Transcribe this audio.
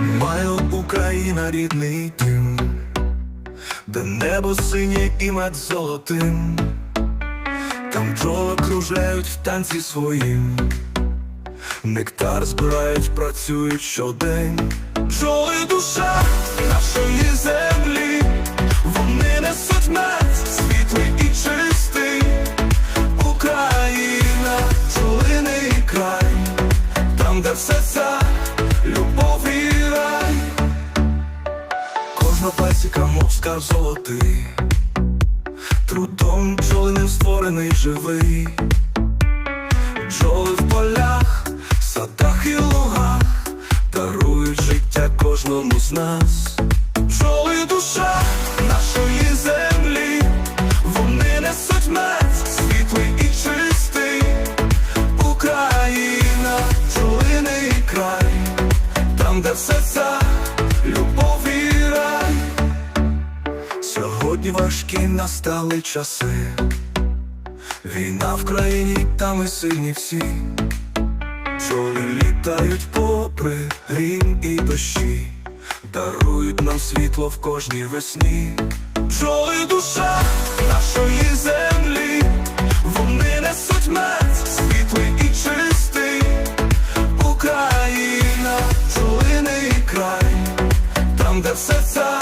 Має Україна рідний тим, де небо синє і мед золотим, там бджоли кружляють в танці своїм, нектар збирають, працюють щодень. Бджоли душа нашої землі, вони несуть мед, світлий і чистий, Україна, бджолиний край, там, де все це пасіка мовска золотий, трудом бджолиним створений живий, бджоли в полях, садах і лугах, дарують життя кожному з нас. Бджоли душа нашої землі, вони несуть мед, світлий і чистий, Україна, бджолиний край, там, де все це Сьогодні важкі настали часи, війна в країні, там ми сильні всі. Бджоли літають попри грім і дощі, дарують нам світло в кожній весні. Бджоли душа нашої землі, вони несуть мед, світлий і чистий, Україна, бджолиний край, там, де все це